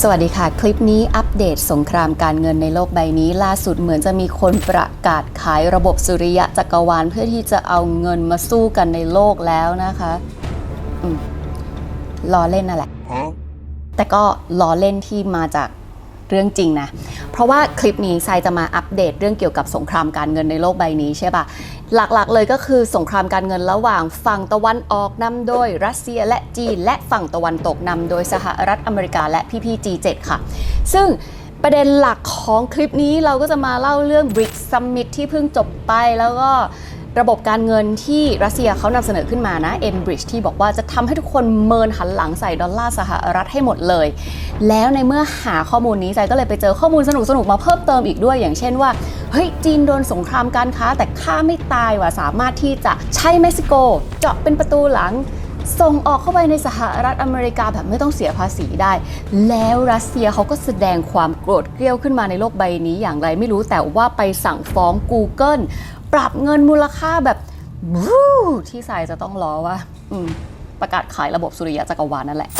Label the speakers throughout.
Speaker 1: สวัสดีค่ะ คลิปนี้อัปเดตสงครามการเงินในโลกใบนี้ ล่าสุดเหมือนจะมีคนประกาศขายระบบสุริยะจักรวาล เพื่อที่จะเอาเงินมาสู้กันในโลกแล้วนะคะล้อเล่นนั่นแหละ แต่ก็ล้อเล่นที่มาจากเรื่องจริงนะ เพราะว่าคลิปนี้ไซจะมาอัปเดตเรื่องเกี่ยวกับสงครามการเงินในโลกใบนี้ใช่ปะ หลักๆเลยก็คือสงครามการเงินระหว่างฝั่งตะวันออกนำโดยรัสเซียและจีน และฝั่งตะวันตกนำโดยสหรัฐอเมริกาและพี่พี่ G7 ค่ะ ซึ่งประเด็นหลักของคลิปนี้เราก็จะมาเล่าเรื่อง BRICS Summit ที่เพิ่งจบไปแล้วก็ ระบบการเงินที่รัสเซียเขานำเสนอขึ้นมานะ M Bridge ที่บอกว่าจะทำให้ทุกคนเมินหันหลังใส่ดอลลาร์สหรัฐให้หมดเลย แล้วในเมื่อหาข้อมูลนี้ใจก็เลยไปเจอข้อมูลสนุกๆมาเพิ่มเติมอีกด้วย อย่างเช่นว่า เฮ้ย จีนโดนสงครามการค้าแต่ฆ่าไม่ตายว่ะสามารถที่จะใช้เม็กซิโก เจาะเป็นประตูหลังส่งออกเข้าไปในสหรัฐอเมริกาแบบไม่ต้องเสียภาษีได้ แล้วรัสเซียเขาก็แสดงความโกรธเกรี้ยวขึ้นมาในโลกใบนี้อย่างไรไม่รู้แต่ว่าไปสั่งฟ้อง Google ปรับเงินมูลค่าแบบบรูที่สายจะต้องล้อว่าประกาศขายระบบสุริยะจักรวาลนั่นแหละ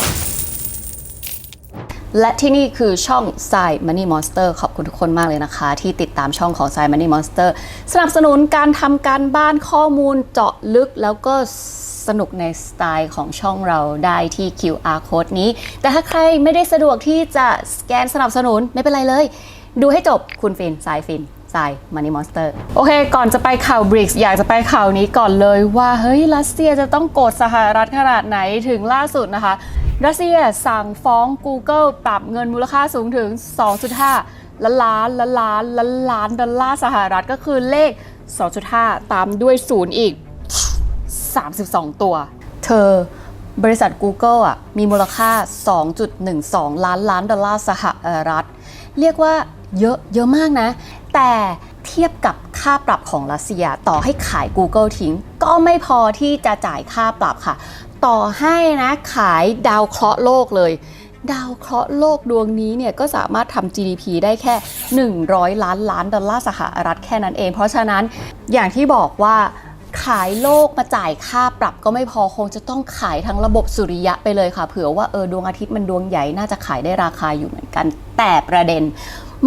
Speaker 1: และที่นี่คือช่อง s าย Money Monster ขอบคุณทุกคนมากเลยนะคะ ที่ติดตามช่องของ s าย Money Monster สนับสนุนการทำการบ้านข้อมูลเจาะลึกแล้วก็สนุกในสไตล์ของช่องเราได้ที่ QR code นี้ แต่ถ้าใครไม่ได้สะดวกที่จะสแกนสนับสนุนไม่เป็นไรเลย ดูให้จบคุณฟินสายฟิน สาย Money Monster โอเค ก่อนจะไปข่าว BRICS อยากจะไปข่าวนี้ก่อนเลยว่า เฮ้ย รัสเซียจะต้องโกรธสหรัฐขนาดไหนถึงล่าสุดนะคะ รัสเซียสั่งฟ้อง Google ปรับเงินมูลค่าสูงถึง 2.5 ล้านล้านล้านล้านล้านล้านดอลลาร์สหรัฐก็คือเลข 2.5 ตามด้วยศูนย์อีก 32 ตัว เธอบริษัท Google อะมีมูลค่า 2.12 ล้านล้านดอลลาร์สหรัฐ เรียกว่าเยอะเยอะมากนะ แต่เทียบกับค่าปรับของรัสเซีย ต่อให้ขาย Google ทิ้ง ก็ไม่พอที่จะจ่ายค่าปรับค่ะ ต่อให้นะขายดาวเคราะห์โลกเลย ดาวเคราะห์โลกดวงนี้เนี่ยก็สามารถทำ GDP ได้แค่ 100 ล้านล้านดอลลาร์สหรัฐแค่นั้นเอง เพราะฉะนั้นอย่างที่บอกว่าขายโลกมาจ่ายค่าปรับก็ไม่พอคงจะต้องขายทั้งระบบสุริยะไปเลยค่ะ เผื่อว่าเออดวงอาทิตย์มันดวงใหญ่น่าจะขายได้ราคาอยู่เหมือนกัน แต่ประเด็น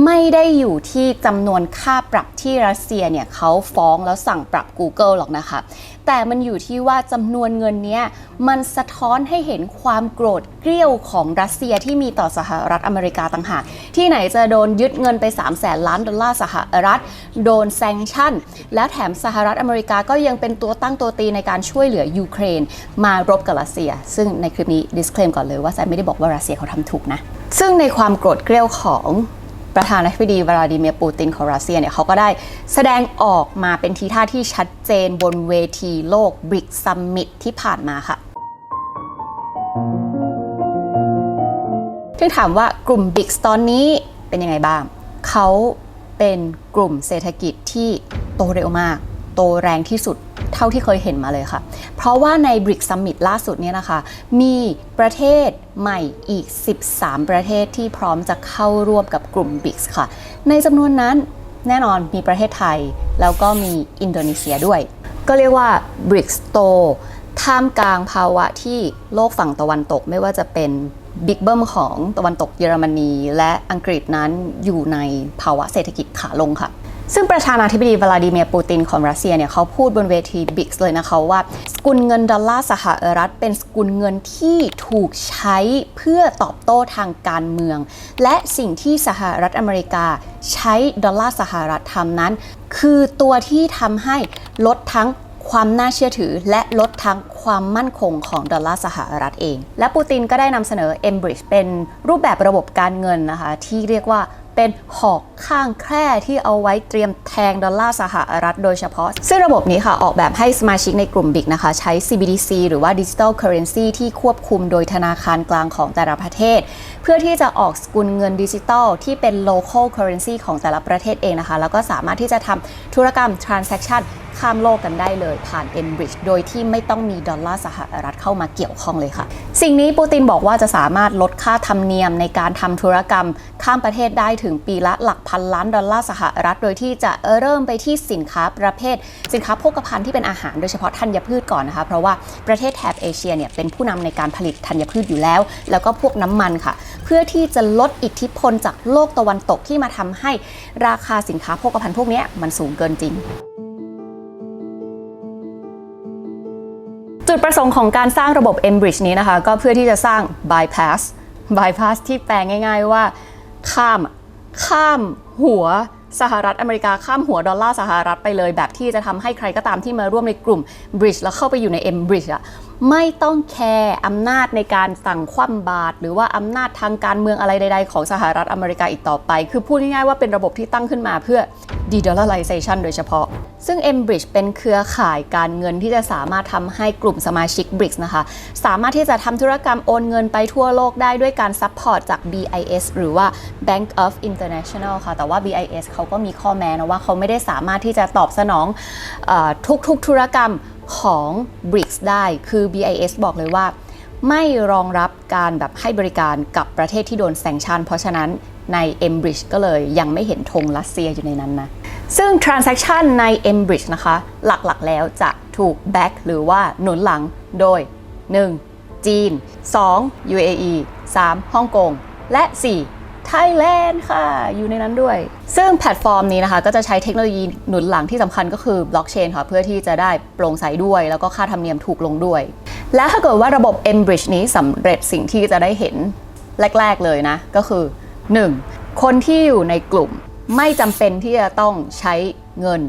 Speaker 1: ไม่ได้อยู่ที่จำนวนค่าปรับที่รัสเซียเนี่ยเขาฟ้องแล้วสั่งปรับ Google หรอกนะคะ แต่มันอยู่ที่ว่าจำนวนเงินเนี้ยมันสะท้อนให้เห็นความโกรธเกรี้ยวของรัสเซียที่มีต่อสหรัฐอเมริกาต่างหาก ที่ไหนจะโดนยึดเงินไป 3 0 0แสนล้านดอลลาร์สหรัฐ โดนแซงชั่น แล้วแถมสหรัฐอเมริกาก็ยังเป็นตัวตั้งตัวตีในการช่วยเหลือยูเครน มารบกับรัสเซีย ซึ่งในคลิปนี้ disclaim ก่อนเลยว่าแซมไม่ได้บอกว่ารัสเซียเขาทำถูกนะ ซึ่งในความโกรธเกรี้ยวของ ประธานาธิบดีวลาดิเมียร์ปูตินของรัสเซียเนี่ยเขาก็ได้แสดงออกมาเป็นทีท่าที่ชัดเจนบนเวทีโลกบริกซัมมิตที่ผ่านมาค่ะซึ่งถามว่ากลุ่มบิ๊กตอนนี้เป็นยังไงบ้าง เขาเป็นกลุ่มเศรษฐกิจที่โตเร็วมาก โตแรงที่สุดเท่าที่เคยเห็นมาเลยค่ะ เพราะว่าใน BRICS Summit ล่าสุดเนี่ยนะคะ มีประเทศใหม่อีก 13 ประเทศที่พร้อมจะเข้าร่วมกับกลุ่ม BRICS ค่ะ ในจำนวนนั้นแน่นอนมีประเทศไทย แล้วก็มีอินโดนีเซียด้วย ก็เรียกว่า BRICS โตท่ามกลางภาวะที่โลกฝั่งตะวันตกไม่ว่าจะเป็นบิ๊กเบิ้มของตะวันตกเยอรมนี และอังกฤษนั้นอยู่ในภาวะเศรษฐกิจขาลงค่ะ ซึ่งประธานาธิบดีวลาดิเมียร์ปูตินของรัสเซียเนี่ยเขาพูดบนเวทีบิ๊กเลยนะคะว่า สกุลเงินดอลลาร์สหรัฐ เป็นสกุลเงินที่ถูกใช้เพื่อตอบโต้ทางการเมือง และสิ่งที่สหรัฐอเมริกาใช้ดอลลาร์สหรัฐทำนั้น คือตัวที่ทำให้ลดทั้งความน่าเชื่อถือและลดทั้งความมั่นคงของดอลลาร์สหรัฐเอง และปูตินก็ได้นำเสนอ m b r i d g e เป็นรูปแบบระบบการเงินนะคะที่เรียกว่าเป็นหอกข้างแคร่ที่เอาไว้เตรียมแทงดอลลาร์สหรัฐโดยเฉพาะ ซึ่งระบบนี้ค่ะ ออกแบบให้สมาชิกในกลุ่ม BIC นะคะ ใช้ CBDC หรือว่า Digital Currency ที่ควบคุมโดยธนาคารกลางของแต่ละประเทศ เพื่อที่จะออกสกุลเงินดิจิตอลที่เป็น local currency ของแต่ละประเทศเองนะคะ แล้วก็สามารถที่จะทำธุรกรรม transaction ข้ามโลกกันได้เลยผ่าน m b r i d g e โดยที่ไม่ต้องมีดอลลาร์สหรัฐเข้ามาเกี่ยวข้องเลยค่ะ สิ่งนี้ปูตินบอกว่าจะสามารถลดค่าธรรมเนียมในการทำธุรกรรมข้ามประเทศได้ถึงปีละหลักพันล้านดอลลาร์สหรัฐ โดยที่จะเริ่มไปที่สินค้าประเภท สินค้าโภคภัณฑ์ที่เป็นอาหารโดยเฉพาะธัญพืชก่อนนะคะ เพราะว่าประเทศแถบเอเชียเนี่ยเป็นผู้นำในการผลิตธัญพืชอยู่แล้ว แล้วก็พวกน้ำมันค่ะ เพื่อที่จะลดอิทธิพลจากโลกตะวันตกที่มาทำให้ราคาสินค้าโภคภัณฑ์พวกนี้มันสูงเกินจริงจุดประสงค์ของการสร้างระบบ Enbridge นี้นะคะ ก็เพื่อที่จะสร้าง bypass bypass ที่แปลง่ายๆว่าข้าม ข้ามหัวสหรัฐอเมริกาข้ามหัวดอลลาร์สหรัฐไปเลย แบบที่จะทำให้ใครก็ตามที่มาร่วมในกลุ่ม Bridge แล้วเข้าไปอยู่ใน M Bridge อะ ไม่ต้องแคร์อำนาจในการสั่งคว่ำบาตรหรือว่าอำนาจทางการเมืองอะไรใด ๆ ของสหรัฐอเมริกาอีกต่อไป คือพูดง่ายๆว่าเป็นระบบที่ตั้งขึ้นมาเพื่อ de-dollarization โดยเฉพาะ ซึ่ง M Bridge เป็นเครือข่ายการเงินที่จะสามารถทำให้กลุ่มสมาชิก BRICS นะคะ สามารถที่จะทำธุรกรรมโอนเงินไปทั่วโลกได้ด้วยการซัพพอร์ตจาก BIS หรือว่า Bank of International ค่ะ แต่ว่า BIS เขาก็มีข้อแม้นะว่าเขาไม่ได้สามารถที่จะตอบสนองอทุกๆธุรกรรม ของ BRICS ได้ คือ BIS บอกเลยว่า ไม่รองรับการแบบให้บริการกับประเทศที่โดนแซงชันเพราะฉะนั้นใน m b r i d g e ก็เลยยังไม่เห็นธงรัสเซียอยู่ในนั้นนะ ซึ่ง transaction ใน m b r i d g e นะคะ หลักๆแล้วจะถูก back หรือว่าหนุนหลังโดย 1. จีน 2. UAE 3. ฮ่องกง และ 4. ไทยแลนด์ค่ะ อยู่ในนั้นด้วย ซึ่งแพลตฟอร์มนี้นะคะก็จะใช้เทคโนโลยีหนุนหลังที่สำคัญก็คือบล็อกเชนค่ะ เพื่อที่จะได้โปร่งใสด้วย แล้วก็ค่าธรรมเนียมถูกลงด้วย และถ้าเกิดว่าระบบ m b r i d g e นี้สำเร็จสิ่งที่จะได้เห็นแรก ๆเลยนะ ก็คือ 1. คนที่อยู่ในกลุ่มไม่จำเป็นที่จะต้องใช้เงิน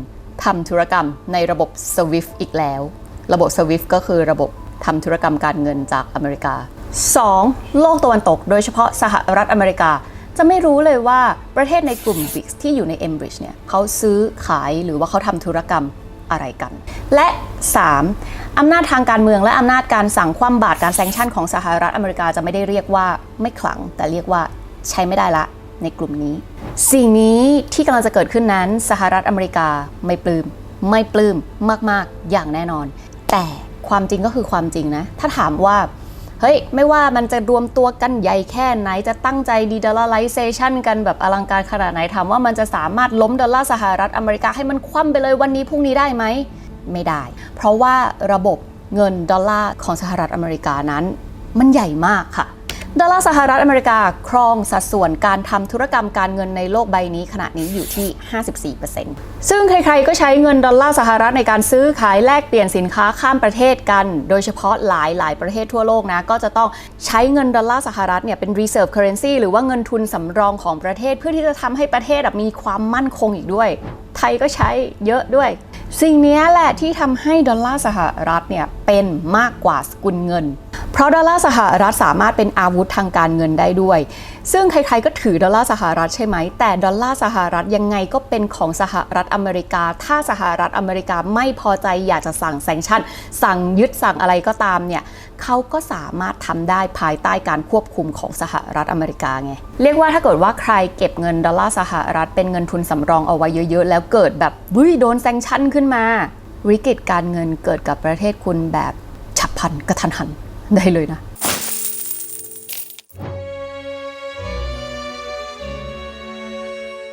Speaker 1: ทำธุรกรรมในระบบ SWIFT อีกแล้ว ระบบ SWIFT ก็คือระบบทำธุรกรรมการเงินจากอเมริกา 2. โลกตะวันตก โดยเฉพาะสหรัฐอเมริกา จะไม่รู้เลยว่าประเทศในกลุ่ม BRICS ที่อยู่ใน m b r i d g e เนี่ยเขาซื้อขายหรือว่าเขาทำธุรกรรมอะไรกัน และ 3. อำนาจทางการเมืองและอำนาจการสั่งคว่ำบาตรการแซงชั่นของสหรัฐอเมริกาจะไม่ได้เรียกว่าไม่ขลัง แต่เรียกว่าใช้ไม่ได้ละในกลุ่มนี้ สิ่งนี้ที่กำลังจะเกิดขึ้นนั้น สหรัฐอเมริกาไม่ปลืม้มไม่ปลื้มมาก ๆ อย่างแน่นอน แต่ความจริงก็คือความจริงนะ ถ้าถามว่า เฮ้ย ไม่ว่ามันจะรวมตัวกันใหญ่แค่ไหน จะตั้งใจดีดอลลาร์ไลเซชันกันแบบอลังการขนาดไหนถามว่ามันจะสามารถล้มดอลลาร์สหรัฐอเมริกาให้มันคว่ำไปเลยวันนี้พรุ่งนี้ได้ไหม ไม่ได้ เพราะว่าระบบเงินดอลลาร์ของสหรัฐอเมริกานั้น มันใหญ่มากค่ะ ดอลลาร์สหรัฐอเมริกาครองสัดส่วนการทำธุรกรรมการเงินในโลกใบนี้ขณะนี้อยู่ที่ 54%ซึ่งใครๆก็ใช้เงินดอลลาร์สหรัฐในการซื้อขายแลกเปลี่ยนสินค้าข้ามประเทศกัน โดยเฉพาะหลายหลายประเทศทั่วโลกนะ ก็จะต้องใช้เงินดอลลาร์สหรัฐเนี่ยเป็น reserve currency หรือว่าเงินทุนสำรองของประเทศ เพื่อที่จะทำให้ประเทศมีความมั่นคงอีกด้วย ไทยก็ใช้เยอะด้วย สิ่งนี้แหละที่ทำให้ดอลลาร์สหรัฐเนี่ยเป็นมากกว่าสกุลเงิน เพราะดอลลาร์สหรัฐสามารถเป็นอาวุธทางการเงินได้ด้วย ซึ่งใครๆก็ถือดอลลาร์สหรัฐใช่ไหม แต่ดอลลาร์สหรัฐยังไงก็เป็นของสหรัฐอเมริกา ถ้าสหรัฐอเมริกาไม่พอใจอยากจะสั่งแซงชั่น สั่งยึดสั่งอะไรก็ตามเนี่ยเขาก็สามารถทำได้ภายใต้การควบคุมของสหรัฐอเมริกาไง เรียกว่าถ้าเกิดว่าใครเก็บเงินดอลลาร์สหรัฐเป็นเงินทุนสำรองเอาไว้เยอะๆ แล้วเกิดแบบวุ้ยโดนแซงชั่นขึ้นมา วิกฤตการเงินเกิดกับประเทศคุณแบบฉับพลันกระทันหัน ได้เลยนะ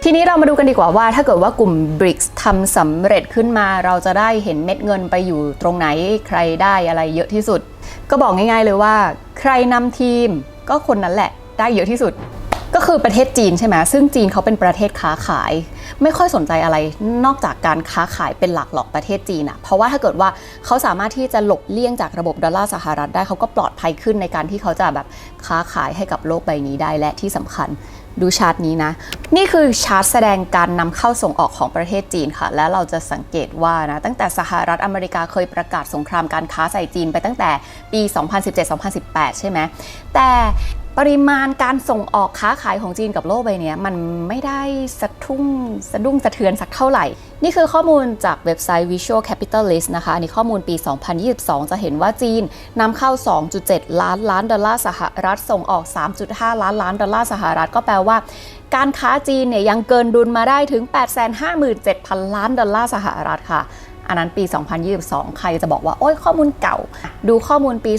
Speaker 1: ทีนี้เรามาดูกันดีกว่าว่าถ้าเกิดว่ากลุ่ม BRICS ทำสำเร็จขึ้นมาเราจะได้เห็นเม็ดเงินไปอยู่ตรงไหนใครได้อะไรเยอะที่สุด ก็บอกง่ายๆเลยว่า ใครนำทีมก็คนนั้นแหละได้เยอะที่สุด ก็คือประเทศจีนใช่ไหมซึ่งจีนเขาเป็นประเทศค้าขาย ไม่ค่อยสนใจอะไรนอกจากการค้าขายเป็นหลักหรอกประเทศจีนอะเพราะว่าถ้าเกิดว่าเขาสามารถที่จะหลบเลี่ยงจากระบบดอลลาร์สหรัฐได้เขาก็ปลอดภัยขึ้นในการที่เขาจะแบบค้าขายให้กับโลกใบนี้ได้และที่สำคัญดูชาร์ตนี้นะ นี่คือชาร์ตแสดงการนำเข้าส่งออกของประเทศจีนค่ะ และเราจะสังเกตว่านะ ตั้งแต่สหรัฐอเมริกาเคยประกาศสงครามการค้าใส่จีนไปตั้งแต่ปี 2017-2018 ใช่ไหมแต่ ปริมาณการส่งออกค้าขายของจีนกับโลกใบนี้มันไม่ได้สะทุ่งสะดุ้งสะเทือนสักเท่าไหร่ นี่คือข้อมูลจากเว็บไซต์ Visual Capitalist นะคะอันนี้ข้อมูลปี 2022 จะเห็นว่าจีนนำเข้า 2.7 ล้านล้านดอลลาร์สหรัฐ ส่งออก 3.5 ล้านล้านดอลลาร์สหรัฐก็แปลว่า การค้าจีนเนี่ยยังเกินดุลมาได้ถึง 857,000 ล้านดอลลาร์สหรัฐค่ะ อันนั้นปี 2022 ใครจะบอกว่า โอ้ยข้อมูลเก่า ดูข้อมูลปี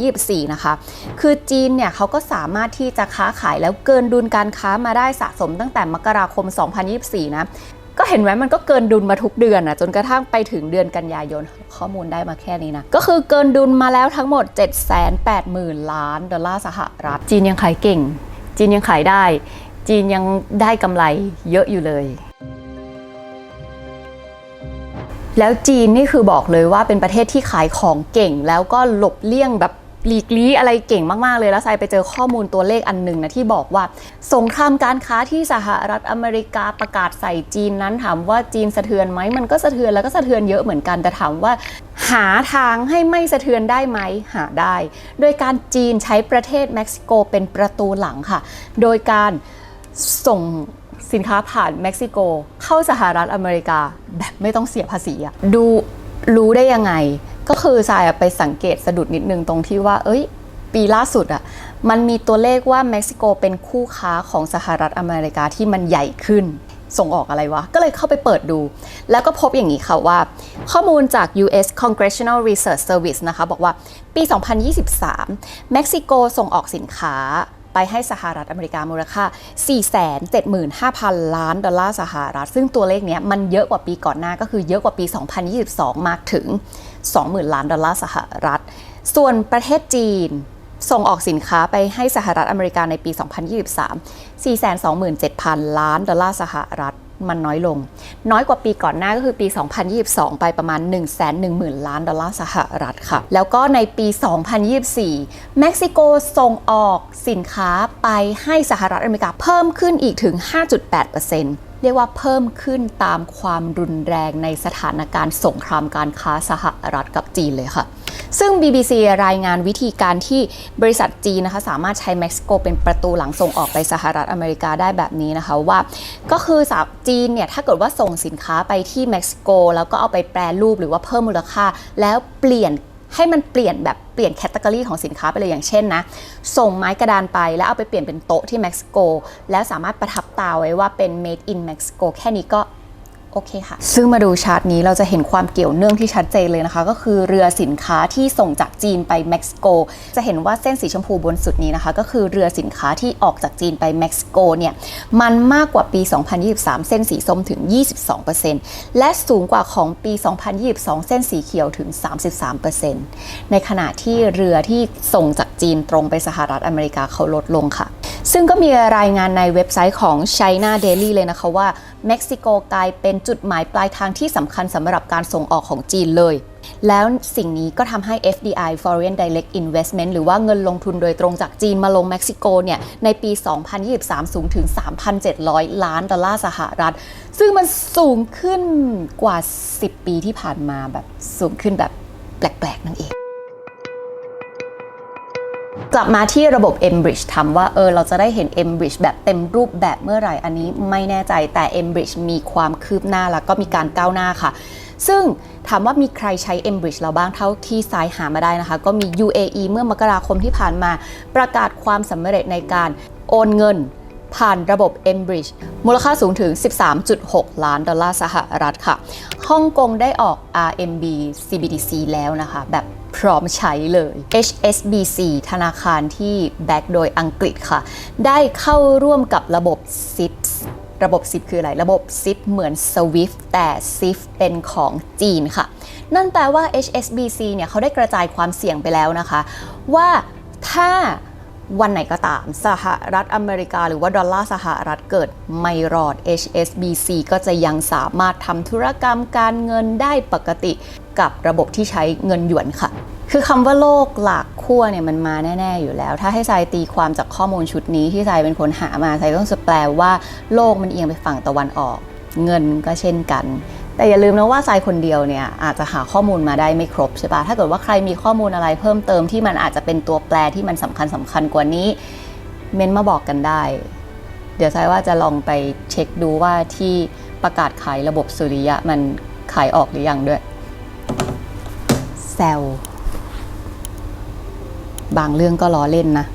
Speaker 1: 2024 นะคะ คือจีนเนี่ยเขาก็สามารถที่จะค้าขายแล้วเกินดุลการค้ามาได้สะสมตั้งแต่มกราคม 2024 นะก็เห็นไหมมันก็เกินดุลมาทุกเดือนอะจนกระทั่งไปถึงเดือนกันยายนข้อมูลได้มาแค่นี้นะ ก็คือเกินดุลมาแล้วทั้งหมด 780,000 ล้านดอลลาร์สหรัฐ จีนยังขายเก่ง จีนยังขายได้ จีนยังได้กำไรเยอะอยู่เลย แล้วจีนนี่คือบอกเลยว่าเป็นประเทศที่ขายของเก่ง แล้วก็หลบเลี่ยงแบบหลีกลี้อะไรเก่งมาก ๆ เลยแล้วไซไปเจอข้อมูลตัวเลขอันหนึ่งนะที่บอกว่า สงครามการค้าที่สหรัฐอเมริกาประกาศใส่จีนนั้นถามว่าจีนสะเทือนไหมมันก็สะเทือนแล้วก็สะเทือนเยอะเหมือนกันแต่ถามว่า หาทางให้ไม่สะเทือนได้ไหมหาได้ โดยการจีนใช้ประเทศเม็กซิโกเป็นประตูหลังค่ะ โดยการส่ง สินค้าผ่านเม็กซิโก เข้าสหรัฐอเมริกาแบบไม่ต้องเสียภาษีอะดูรู้ได้ยังไง ก็คือทรายไปสังเกตสะดุดนิดนึงตรงที่ว่า เอ้ย ปีล่าสุดอะมันมีตัวเลขว่าเม็กซิโกเป็นคู่ค้าของสหรัฐอเมริกาที่มันใหญ่ขึ้นส่งออกอะไรวะ ก็เลยเข้าไปเปิดดู แล้วก็พบอย่างนี้ค่ะว่า ข้อมูลจาก US Congressional Research Service นะคะ บอกว่าปี 2023 เม็กซิโกส่งออกสินค้า ไปให้สหรัฐอเมริกามูลค่า 475,000 ล้านดอลลาร์สหรัฐ ซึ่งตัวเลขเนี้ยมันเยอะกว่าปีก่อนหน้าก็คือเยอะกว่าปี 2022 มากถึง 20,000 ล้านดอลลาร์สหรัฐ ส่วนประเทศจีนส่งออกสินค้าไปให้สหรัฐอเมริกาในปี 2023 427,000 ล้านดอลลาร์สหรัฐ มันน้อยลง น้อยกว่าปีก่อนหน้าก็คือปี 2022 ไปประมาณ 1 1 0 0 0 ล้านดอลลาร์สหรัฐค่ะ แล้วก็ในปี 2024 เม็กซิโกส่งออกสินค้าไปให้สหรัฐอเมริกาเพิ่มขึ้นอีกถึง 5.8%เรียกว่าเพิ่มขึ้นตามความรุนแรงในสถานการณ์สงครามการค้าสหรัฐกับจีนเลยค่ะ ซึ่ง BBC รายงานวิธีการที่บริษัทจีนนะคะสามารถใช้เม็กซิโกเป็นประตูหลังส่งออกไปสหรัฐอเมริกาได้แบบนี้นะคะว่า ก็คือสาจีนเนี่ยถ้าเกิดว่าส่งสินค้าไปที่เม็กซิโก แล้วก็เอาไปแปรรูปหรือว่าเพิ่มมูลค่า แล้วเปลี่ยนให้มันเปลี่ยนแบบเปลี่ยนแคตตากรีของสินค้าไปเลยอย่างเช่นนะ ส่งไม้กระดานไปแล้วเอาไปเปลี่ยนเป็นโต๊ะที่เม็กซิโก แล้วสามารถประทับตาไว้ว่าเป็น made in Mexico แค่นี้ก็ โอเคค่ะ ซึ่งมาดูชาร์ตนี้เราจะเห็นความเกี่ยวเนื่องที่ชัดเจนเลยนะคะ ก็คือเรือสินค้าที่ส่งจากจีนไปเม็กซิโก จะเห็นว่าเส้นสีชมพูบนสุดนี้นะคะ ก็คือเรือสินค้าที่ออกจากจีนไปเม็กซิโกเนี่ยมันมากกว่าปี 2023 เส้นสีส้มถึง 22%และสูงกว่าของปี 2022 เส้นสีเขียวถึง 33%ในขณะที่เรือที่ส่งจากจีนตรงไปสหรัฐอเมริกาเขาลดลงค่ะ ซึ่งก็มีรายงานในเว็บไซต์ของ China Daily เลยนะคะว่าเม็กซิโกกลายเป็นจุดหมายปลายทางที่สำคัญสำหรับการส่งออกของจีนเลย แล้วสิ่งนี้ก็ทำให้ FDI Foreign Direct Investment หรือว่าเงินลงทุนโดยตรงจากจีนมาลงเม็กซิโกเนี่ยในปี 2023 สูงถึง 3,700 ล้านดอลลาร์สหรัฐ ซึ่งมันสูงขึ้นกว่า 10 ปีที่ผ่านมาแบบสูงขึ้นแบบแปลกๆนั่นเอง กลับมาที่ระบบ Embridge ทำว่าเออเราจะได้เห็น Embridge แบบเต็มรูปแบบเมื่อไหร่อันนี้ไม่แน่ใจแต่ Embridge มีความคืบหน้าแล้วก็มีการก้าวหน้าค่ะ ซึ่งถามว่ามีใครใช้ Embridge เราบ้างเท่าที่ซายหามาได้นะคะ ก็มี UAE เมื่อมกราคมที่ผ่านมาประกาศความสำเร็จในการโอนเงินผ่านระบบ Embridge มูลค่าสูงถึง 13.6 ล้านดอลลาร์สหรัฐค่ะ ฮ่องกงได้ออก RMB CBDC แล้วนะคะ แบบ พร้อมใช้เลย HSBC ธนาคารที่แบ็กโดยอังกฤษค่ะ ได้เข้าร่วมกับระบบ SIPS ระบบ SIP คืออะไร ระบบ SIP เหมือน SWIFT แต่ SIFT เป็นของจีนค่ะ นั่นแปลว่า HSBC เนี่ยเขาได้กระจายความเสี่ยงไปแล้วนะคะ ว่าถ้าวันไหนก็ตามสหรัฐอเมริกา หรือว่าดอลลาร์สหรัฐเกิดไม่รอด HSBC ก็จะยังสามารถทำธุรกรรมการเงินได้ปกติกับระบบที่ใช้เงินหยวนค่ะ คือคำว่าโลกหลากขั้วเนี่ยมันมาแน่ๆอยู่แล้ว ถ้าให้ทรายตีความจากข้อมูลชุดนี้ที่ทรายเป็นคนหามาทรายต้องจะแปลว่าโลกมันเอียงไปฝั่งตะวันออก เงินก็เช่นกัน แต่อย่าลืมนะว่าทรายคนเดียวเนี่ยอาจจะหาข้อมูลมาได้ไม่ครบใช่ปะถ้าเกิดว่าใครมีข้อมูลอะไรเพิ่มเติมที่มันอาจจะเป็นตัวแปรที่มันสำคัญสำคัญกว่านี้ เม้นมาบอกกันได้ เดี๋ยวทรายว่าจะลองไปเช็คดูว่าที่ประกาศขายระบบสุริยะมันขายออกหรือยังด้วยแซว บางเรื่องก็ล้อเล่นนะ